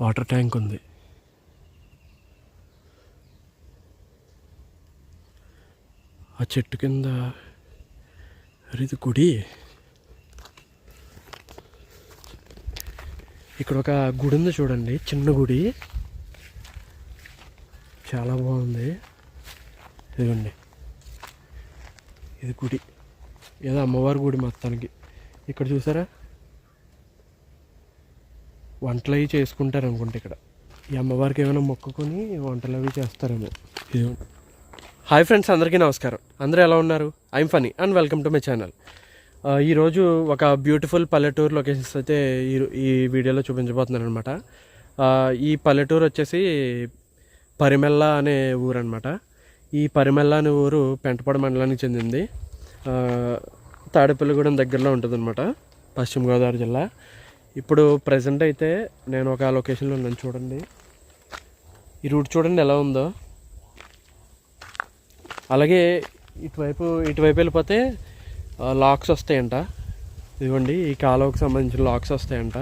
Water tank ఉంది. ఆ చెట్టు కింద అరే ఇది గుడి ఇక్కడ ఒక గుడి ఉంది చూడండి చిన్న గుడి. చాలా బాగుంది. ఇదిగోండి. ఇది గుడి ఏదో అమ్మవారి గుడి మొత్తానికి. ఇక్కడ చూసారా? వంటలు అవి చేసుకుంటారు అనుకుంటే ఇక్కడ. ఈ అమ్మవారికి ఏమైనా మొక్కుకొని వంటలు అవి చేస్తారేమో. హాయ్ ఫ్రెండ్స్ అందరికీ నమస్కారం. అందరూ ఎలా ఉన్నారు? I'm Phani and welcome to my channel ఈరోజు ఒక బ్యూటిఫుల్ పల్లెటూరు లొకేషన్స్ అయితే ఈ ఈ వీడియోలో చూపించబోతున్నాను అనమాట ఈ పల్లెటూరు వచ్చేసి పరిమెల్ల అనే ఊరు అనమాట ఈ పరిమెల్ల అనే ఊరు పెంటపాడు మండలానికి చెందింది. తాడేపల్లిగూడెం దగ్గరలో ఉంటుందన్నమాట పశ్చిమ గోదావరి జిల్లా. ఇప్పుడు ప్రజెంట్ అయితే నేను ఒక లొకేషన్లో ఉన్నాను చూడండి. ఈ రూట్ చూడండి ఎలా ఉందో. అలాగే ఇటువైపు ఇటువైపు వెళ్ళిపోతే లాక్స్ వస్తాయంట. ఇదిగోండి ఈ కాలువకు సంబంధించిన లాక్స్ వస్తాయంట.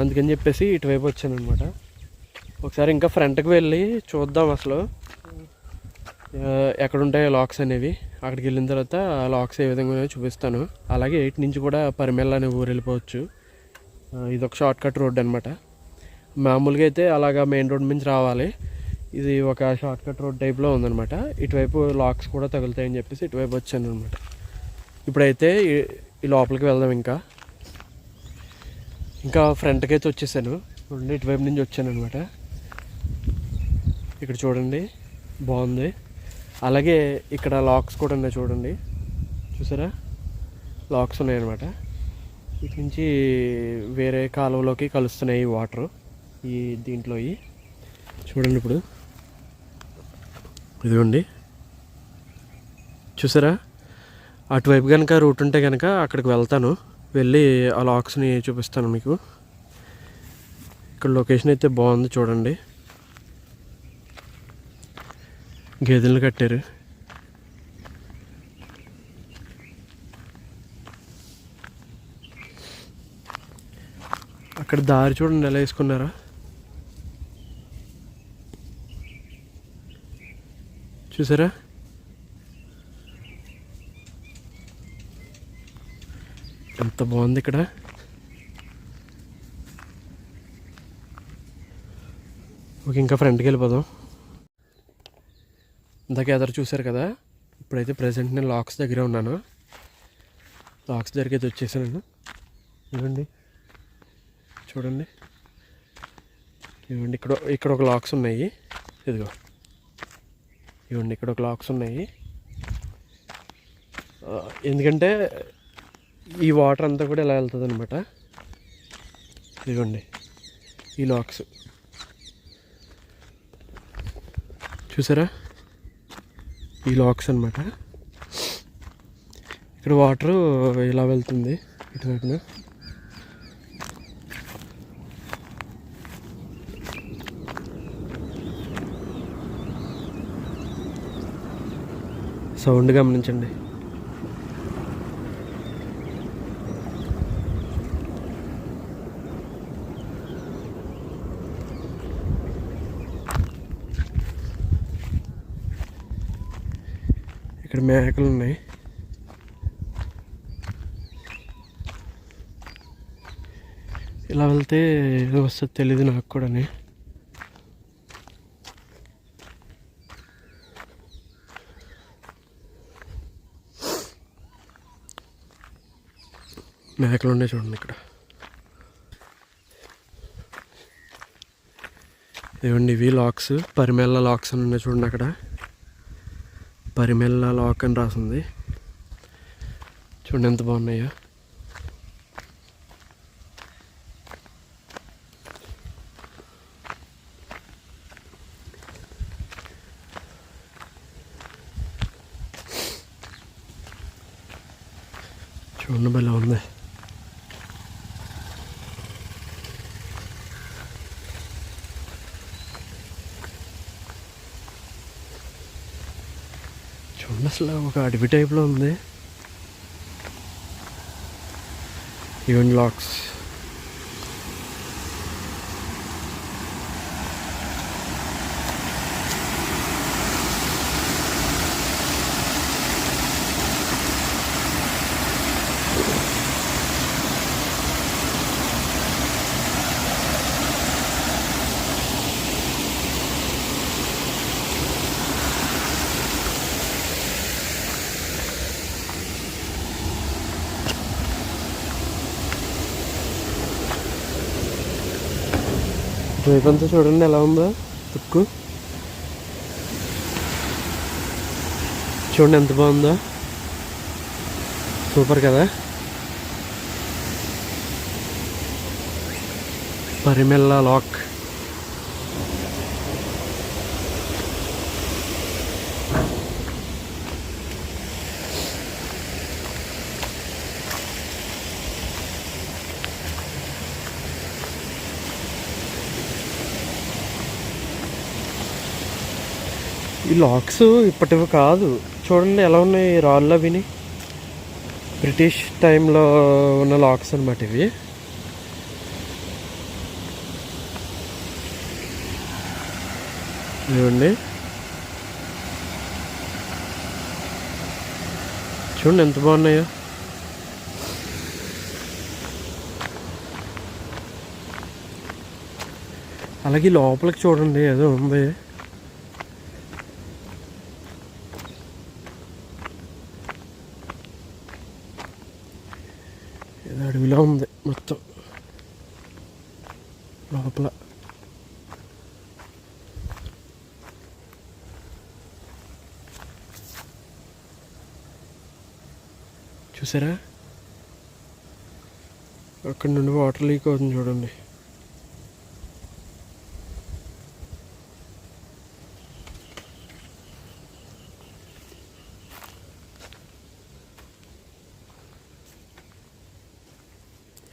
అందుకని చెప్పేసి ఇటువైపు వచ్చానమాట ఒకసారి ఇంకా ఫ్రంట్కి వెళ్ళి చూద్దాం అసలు. ఎక్కడుంటాయి లాక్స్ అనేవి. అక్కడికి వెళ్ళిన తర్వాత లాక్స్ ఏ విధంగా చూపిస్తాను. అలాగే ఎయిట్ నుంచి కూడా పరిమెల్ల అనే ఊరు వెళ్ళిపోవచ్చు. ఇది ఒక షార్ట్ కట్ రోడ్ అనమాట మామూలుగా అయితే అలాగా మెయిన్ రోడ్ నుంచి రావాలి. ఇది ఒక షార్ట్ కట్ రోడ్ టైప్లో ఉందనమాట ఇటువైపు లాక్స్ కూడా తగులుతాయని చెప్పేసి ఇటువైపు వచ్చాను అనమాట ఇప్పుడైతే ఈ- ఈ లోపలికి వెళ్దాం ఇంకా. ఇంకా ఫ్రంట్కి అయితే వచ్చేసాను. చూడండి ఇటువైపు నుంచి వచ్చాను అనమాట ఇక్కడ చూడండి బాగుంది. అలాగే ఇక్కడ లాక్స్ కూడా ఉన్నాయి చూడండి. చూసారా? లాక్స్ ఉన్నాయన్నమాట. ఇటు నుంచి వేరే కాలువలోకి కలుస్తున్నాయి వాటర్ ఈ దీంట్లో చూడండి ఇప్పుడు. ఇదిగోండి. చూసారా? అటువైపు కనుక రూట్ ఉంటే కనుక అక్కడికి వెళ్తాను. వెళ్ళి ఆ లాక్స్ని చూపిస్తాను మీకు. ఇక్కడ లొకేషన్ అయితే బాగుంది చూడండి. గేదెలను కట్టారు. అక్కడ దారి చూడండి ఎలా వేసుకున్నారా? చూసారా? ఎంత బాగుంది ఇక్కడ. ఓకే ఇంకా ఫ్రంట్కి వెళ్ళిపోదాం. ఇందాక ఎదురు చూశారు కదా? ఇప్పుడైతే ప్రజెంట్ నేను లాక్స్ దగ్గర ఉన్నాను. లాక్స్ దగ్గరికి అయితే వచ్చేసాను ఇవ్వండి చూడండి. ఇవ్వండి ఇక్కడ ఇక్కడ ఒక లాక్స్ ఉన్నాయి. ఇదిగో. ఇవ్వండి ఇక్కడ ఒక లాక్స్ ఉన్నాయి. ఎందుకంటే ఈ వాటర్ అంతా కూడా ఇలా వెళ్తుంది అనమాట ఇదిగోండి ఈ లాక్స్ చూసారా? ఈ లాక్స్ అనమాట ఇక్కడ వాటర్ ఇలా వెళ్తుంది ఇటువైపున. సౌండ్ గమనించండి. ఇక్కడ మేకలు ఉన్నాయి ఇలా వెళ్తే ఏదో వస్తుంది తెలీదు నాకు కూడా మేకలు ఉన్నాయి చూడండి ఇక్కడ. ఏమండి ఇవి లాక్స్ పరిమెల్ల లాక్స్ అని ఉన్నాయి చూడండి అక్కడ. పరిమెల్ల లాక్ అని రాసింది. చూడండి ఎంత బాగున్నాయో చూడండి భలే ఉంది చూడండి ఒక అడవి టైప్లో ఉంది. ఈవెన్ లాక్స్ ఇటువైపు చూడండి ఎలా ఉందో. తుక్కు. చూడండి ఎంత బాగుందో. సూపర్ కదా. పరిమెల్ల లాక్. ఈ లాక్స్ ఇప్పటివి కాదు. చూడండి ఎలా ఉన్నాయి రాళ్ళు అవిని. బ్రిటిష్ టైంలో ఉన్న లాక్స్ అనమాట ఇవి. చూడండి చూడండి ఎంత బాగున్నాయో. అలాగే లోపలికి చూడండి ఏదో ఉంది ఏదో అడవిలో ఉంది మొత్తం లోపల. చూసారా? అక్కడ నుండి వాటర్ లీక్ అవుతుంది చూడండి.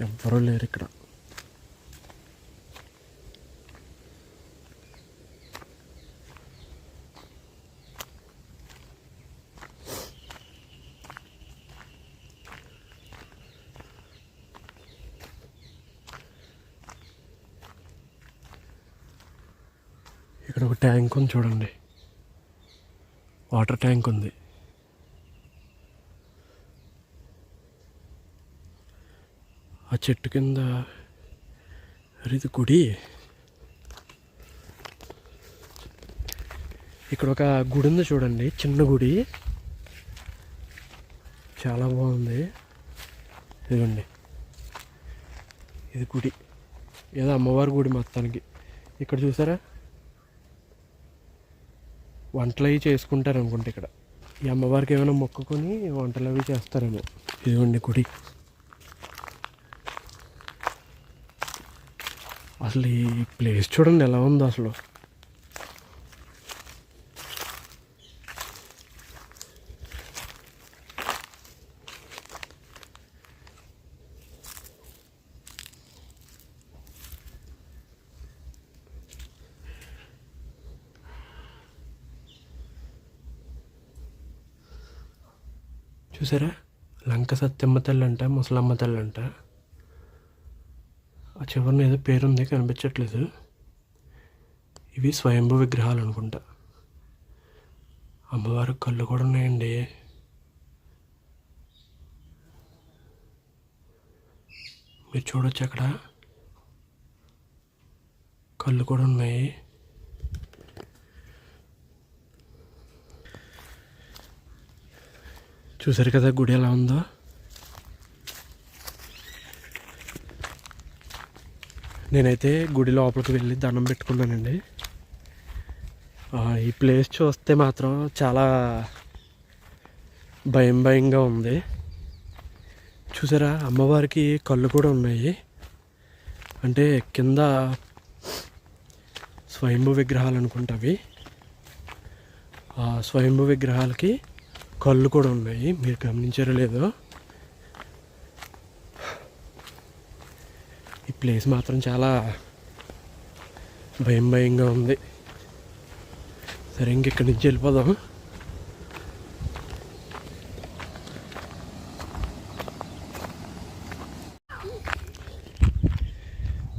ఎవ్వరూ లేరు ఇక్కడ. ఇక్కడ ఒక ట్యాంక్ ఉంది చూడండి. వాటర్ ట్యాంక్ ఉంది. ఆ చెట్టు కింద అరే ఇది గుడి ఇక్కడ ఒక గుడి ఉంది చూడండి చిన్న గుడి. చాలా బాగుంది. ఇదిగోండి. ఇది గుడి ఏదో అమ్మవారి గుడి మొత్తానికి. ఇక్కడ చూసారా? వంటలు అవి చేసుకుంటారు అనుకుంటే ఇక్కడ. ఈ అమ్మవారికి ఏమైనా మొక్కుకొని వంటలు అవి చేస్తారేమో. ఇదిగోండి గుడి అసలు ఈ ప్లేస్ చూడండి ఎలా ఉందో అసలు. చూసారా? లంక సత్యమ్మ తల్లి అంట ముసలమ్మ తల్లి అంట ఆ చివరిన ఏదో పేరుంది కనిపించట్లేదు. ఇవి స్వయంభూ విగ్రహాలు అనుకుంటా. అమ్మవారి కళ్ళు కూడా ఉన్నాయండి. మీరు చూడొచ్చు అక్కడ. కళ్ళు కూడా ఉన్నాయి. చూసారు కదా గుడి ఎలా ఉందో? నేనైతే గుడి లోపలికి వెళ్ళి దండం పెట్టుకున్నానండి. ఈ ప్లేస్ చూస్తే మాత్రం చాలా భయం భయంగా ఉంది. చూసారా అమ్మవారికి కళ్ళు కూడా ఉన్నాయి. అంటే కింద స్వయంభూ విగ్రహాలు అనుకుంటావి ఆ స్వయంభూ విగ్రహాలకి కళ్ళు కూడా ఉన్నాయి. మీరు గమనించారో లేదో. ఈ ప్లేస్ మాత్రం చాలా భయం భయంగా ఉంది. సరే ఇంకెక్కడి నుంచి వెళ్ళిపోదాం.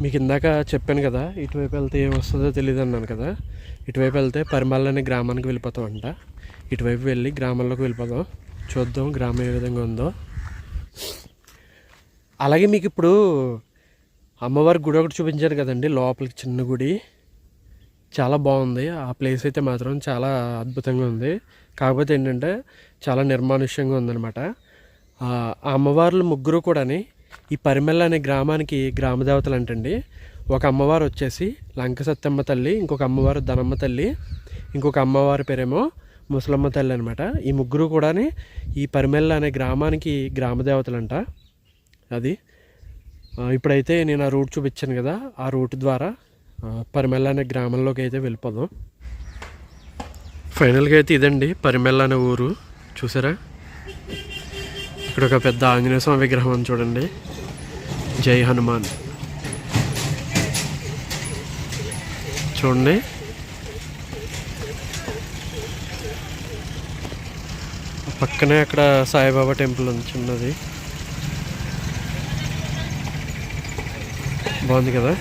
మీకు ఇందాక చెప్పాను కదా ఇటువైపు వెళ్తే ఏం వస్తుందో తెలియదు అన్నాను కదా. ఇటువైపు వెళ్తే పరిమళ అనే గ్రామానికి వెళ్ళిపోతామంట. ఇటువైపు వెళ్ళి గ్రామంలోకి వెళ్ళిపోదాం. చూద్దాం గ్రామం ఏ విధంగా ఉందో. అలాగే మీకు ఇప్పుడు అమ్మవారి గుడి ఒకటి చూపించారు కదండి లోపలికి చిన్న గుడి. చాలా బాగుంది. ఆ ప్లేస్ అయితే మాత్రం చాలా అద్భుతంగా ఉంది. కాకపోతే ఏంటంటే చాలా నిర్మానుష్యంగా ఉందన్నమాట. ఆ అమ్మవార్లు ముగ్గురు కూడాని ఈ పరిమళ అనే గ్రామానికి గ్రామ దేవతలు అంటండి. ఒక అమ్మవారు వచ్చేసి లంక సత్యమ్మ తల్లి ఇంకొక అమ్మవారు ధనమ్మ తల్లి ఇంకొక అమ్మవారి పేరేమో ముసలమ్మ తల్లి అనమాట ఈ ముగ్గురు కూడా ఈ పరిమెల్ల అనే గ్రామానికి గ్రామ దేవతలంట అది ఇప్పుడైతే నేను ఆ రూట్ చూపించాను కదా ఆ రూట్ ద్వారా పరిమెల్ల అనే గ్రామంలోకి అయితే వెళ్ళిపోదాం. ఫైనల్గా అయితే ఇదండి పరిమెల్ల అనే ఊరు. చూసారా? ఇక్కడ ఒక పెద్ద ఆంజనేయ స్వామి విగ్రహం అని చూడండి. జై హనుమాన్. చూడండి. పక్కనే అక్కడ సాయిబాబా టెంపుల్ ఉంది చిన్నది. బాగుంది కదా?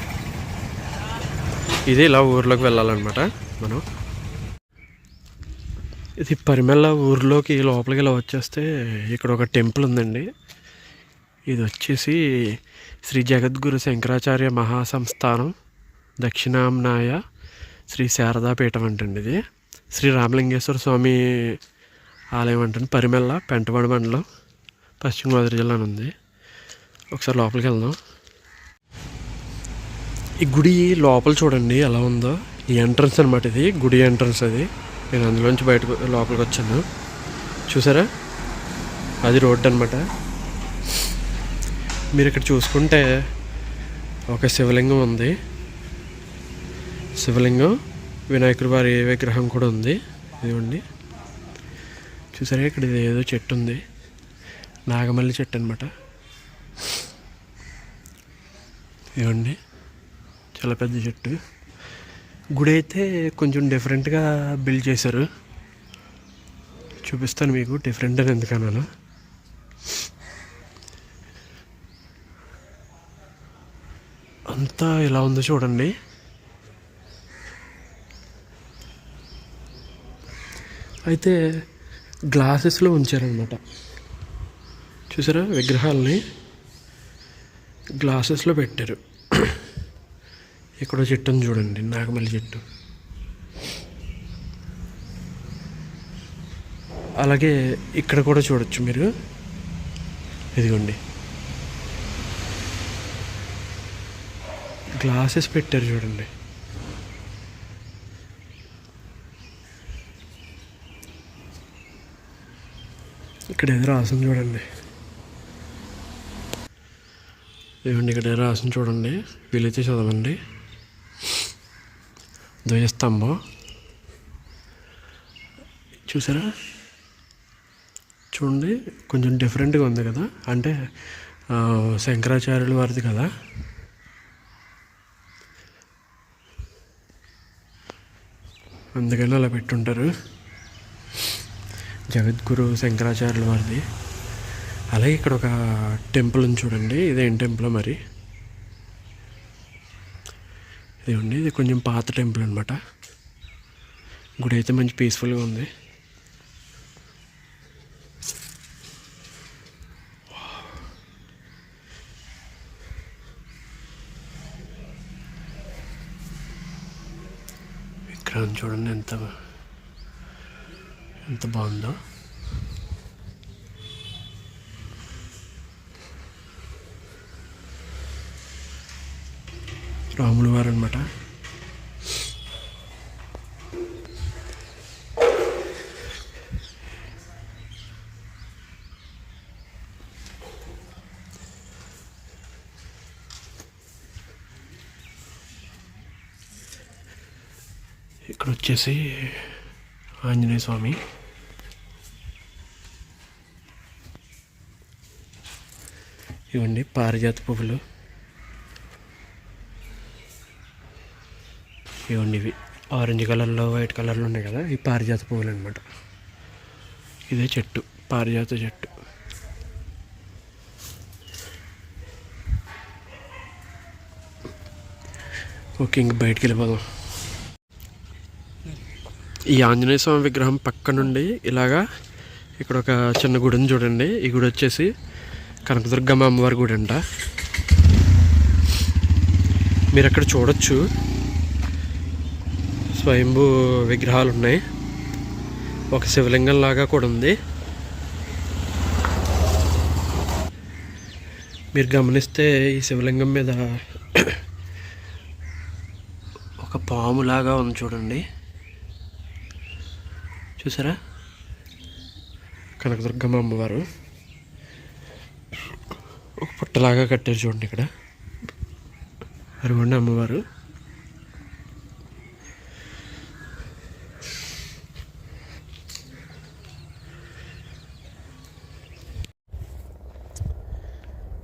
ఇది ఇలా ఊర్లోకి వెళ్ళాలన్నమాట మనం. ఇది పరిమళ ఊర్లోకి లోపలికి ఇలా వచ్చేస్తే ఇక్కడ ఒక టెంపుల్ ఉందండి. ఇది వచ్చేసి శ్రీ జగద్గురు శంకరాచార్య మహాసంస్థానం దక్షిణాంనాయ శ్రీ శారదాపీఠం అంటండి ఇది. శ్రీ రామలింగేశ్వర స్వామి ఆలయం అంటండి పరిమెల్ల పెంటవాడ మండలం పశ్చిమ గోదావరి జిల్లా ఉంది. ఒకసారి లోపలికి వెళ్దాం. ఈ గుడి లోపల చూడండి ఎలా ఉందో. ఈ ఎంట్రన్స్ అనమాట ఇది. గుడి ఎంట్రన్స్ అది. నేను అందులోంచి బయటకు లోపలికి వచ్చాను. చూసారా? అది రోడ్డు అనమాట మీరు ఇక్కడ చూసుకుంటే ఒక శివలింగం ఉంది. శివలింగం వినాయకుడి వారి విగ్రహం కూడా ఉంది. ఇదిగోండి. చూసారా? ఇక్కడ ఇది ఏదో చెట్టు ఉంది. నాగమల్లి చెట్టు అనమాట ఇవ్వండి చాలా పెద్ద చెట్టు. గుడి అయితే కొంచెం డిఫరెంట్గా బిల్డ్ చేశారు. చూపిస్తాను మీకు డిఫరెంట్ అని ఎందుకన్నాను. అంతా ఇలా ఉందో చూడండి. అయితే గ్లాసెస్లో ఉంచారనమాట చూసారా? విగ్రహాలని గ్లాసెస్లో పెట్టారు. ఇక్కడ చెట్టును చూడండి నాగమల్లి చెట్టు. అలాగే ఇక్కడ కూడా చూడొచ్చు మీరు. ఇదిగోండి. గ్లాసెస్ పెట్టారు చూడండి. ఇక్కడ ఏదో రాసింది చూడండి. ఏమండి ఇక్కడ ఏదో రాసింది చూడండి. వీలైతే చదవండి. ధ్వజస్తంభం. చూసారా? చూడండి కొంచెం డిఫరెంట్గా ఉంది కదా. అంటే శంకరాచార్యుల వారిది కదా. అందుకని అలా పెట్టుంటారు. జగద్గురు శంకరాచార్యుల వారిది. అలాగే ఇక్కడ ఒక టెంపుల్ ఉంది చూడండి. ఇదేం టెంపుల్ మరి? ఇదిగోండి ఇది కొంచెం పాత టెంపుల్ అనమాట గుడి అయితే మంచి పీస్ఫుల్గా ఉంది. విగ్రహం చూడండి ఎంత ఎంత బాగుందో? రాములు వారు అనమాట ఇక్కడ వచ్చేసి ఆంజనేయ స్వామి ఇవ్వండి పారిజాత పువ్వులు. ఇవ్వండి ఇవి. ఆరెంజ్ కలర్లో వైట్ కలర్లో ఉన్నాయి కదా ఈ పారిజాత పువ్వులు అనమాట ఇదే చెట్టు పారిజాత చెట్టు. ఓకే ఇంక బయటికి వెళ్ళిపోదాం. ఈ ఆంజనేయ స్వామి విగ్రహం పక్క నుండి ఇలాగా ఇక్కడ ఒక చిన్న గుడిని చూడండి. ఈ గుడి వచ్చేసి కనకదుర్గమ్మ అమ్మవారి గుడి అంట. మీరు అక్కడ చూడొచ్చు. స్వయంభూ విగ్రహాలు ఉన్నాయి ఒక శివలింగం లాగా కూడా ఉంది. మీరు గమనిస్తే ఈ శివలింగం మీద ఒక పాములాగా ఉంది చూడండి. చూసారా? కనకదుర్గమ్మ అమ్మవారు. పుట్టలాగా కట్టారు చూడండి ఇక్కడ. అరుగుండి అమ్మవారు.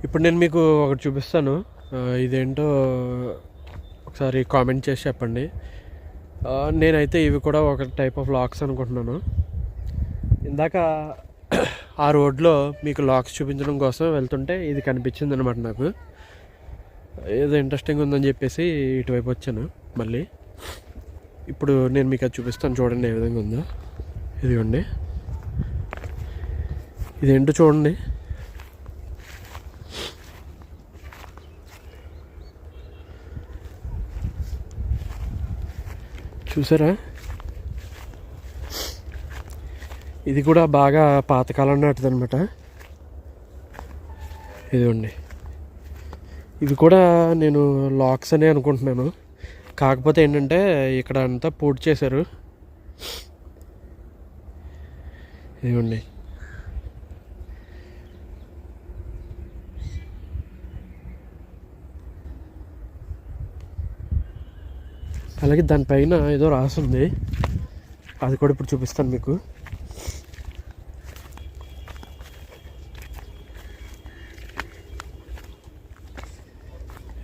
ఇప్పుడు నేను మీకు ఒకటి చూపిస్తాను. ఇదేంటో ఒకసారి కామెంట్ చేసి చెప్పండి. నేనైతే ఇవి కూడా ఒక టైప్ ఆఫ్ లాక్స్ అనుకుంటున్నాను. ఇందాక ఆ రోడ్లో మీకు లాక్స్ చూపించడం కోసం వెళ్తుంటే ఇది కనిపించింది అనమాట నాకు. ఏదో ఇంట్రెస్టింగ్ ఉందని చెప్పేసి ఇటువైపు వచ్చాను మళ్ళీ. ఇప్పుడు నేను మీకు అది చూపిస్తాను చూడండి ఏ విధంగా ఉందో. ఇదిగోండి. ఇదేంటో చూడండి. చూసారా? ఇది కూడా బాగా పాతకాలం నాటిది అనమాట ఇదిగోండి ఇవి కూడా నేను లాక్స్ అనే అనుకుంటున్నాను. కాకపోతే ఏంటంటే ఇక్కడ అంతా పూర్తి చేశారు. ఇదిగోండి అలాగే దానిపైన ఏదో రాసుంది. అది కూడా ఇప్పుడు చూపిస్తాను మీకు.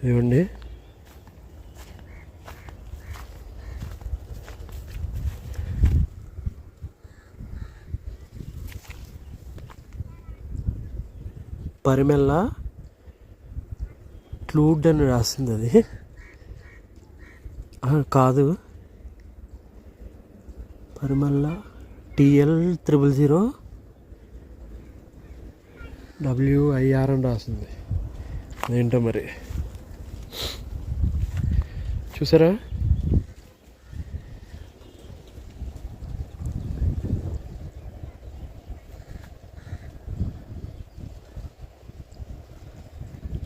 ఇవ్వండి పరిమెల్ల క్లూడ్ అని రాసింది అది. కాదు. పరిమల్ల టిఎల్ త్రిబుల్ జీరో డబ్ల్యూఐఆర్ అని రాసింది. అదేంటో మరి? చూసారా?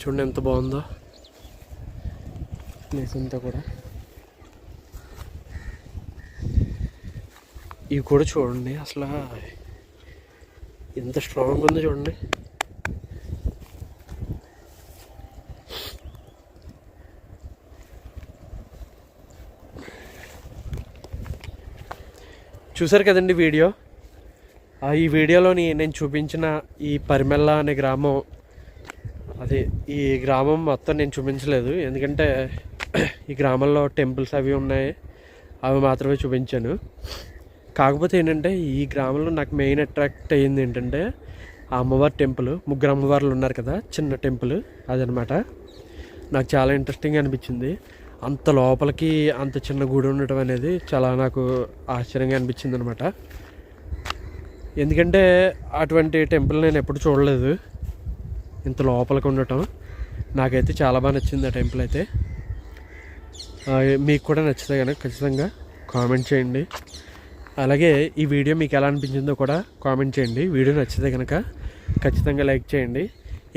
చూడండి ఎంత బాగుందో. ప్లేస్ అంతా కూడా. ఇవి కూడా చూడండి అసలు ఎంత స్ట్రాంగ్ ఉందో చూడండి. చూసారు కదండి వీడియో? ఆ, ఈ వీడియోలోని నేను చూపించిన ఈ పరిమెల్ల అనే గ్రామం అది ఈ గ్రామం మొత్తం నేను చూపించలేదు. ఎందుకంటే ఈ గ్రామంలో టెంపుల్స్ అవి ఉన్నాయి అవి మాత్రమే చూపించాను. కాకపోతే ఏంటంటే ఈ గ్రామంలో నాకు మెయిన్ అట్రాక్ట్ అయ్యింది ఏంటంటే ఆ అమ్మవారి టెంపుల్. ముగ్గురు అమ్మవార్లు ఉన్నారు కదా చిన్న టెంపుల్ అదనమాట. నాకు చాలా ఇంట్రెస్టింగ్ అనిపించింది. అంత లోపలికి అంత చిన్న గుడి ఉండటం అనేది చాలా నాకు ఆశ్చర్యంగా అనిపించింది అనమాట ఎందుకంటే అటువంటి టెంపుల్ నేను ఎప్పుడు చూడలేదు. ఇంత లోపలికి ఉండటం నాకైతే చాలా బాగా నచ్చింది ఆ టెంపుల్ అయితే. మీకు కూడా నచ్చితే కనుక ఖచ్చితంగా కామెంట్ చేయండి. అలాగే ఈ వీడియో మీకు ఎలా అనిపించిందో కూడా కామెంట్ చేయండి. వీడియో నచ్చితే కనుక ఖచ్చితంగా లైక్ చేయండి.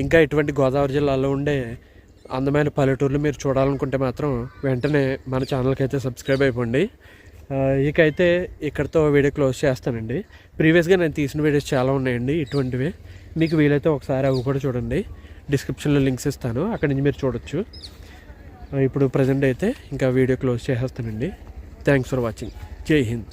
ఇంకా ఇటువంటి గోదావరి జిల్లాలో ఉండే అందమైన పల్లెటూర్లు మీరు చూడాలనుకుంటే మాత్రం వెంటనే మన ఛానల్కి అయితే సబ్స్క్రైబ్ అయిపోండి. ఇకైతే ఇక్కడతో వీడియో క్లోజ్ చేస్తానండి. ప్రీవియస్గా నేను తీసిన వీడియోస్ చాలా ఉన్నాయండి ఇటువంటివి. మీకు వీలైతే ఒకసారి అవి కూడా చూడండి. డిస్క్రిప్షన్లో లింక్స్ ఇస్తాను. అక్కడి నుంచి మీరు చూడొచ్చు. ఇప్పుడు ప్రజెంట్ అయితే ఇంకా video close చేసేస్తానండి. Thanks for watching. Jai Hind.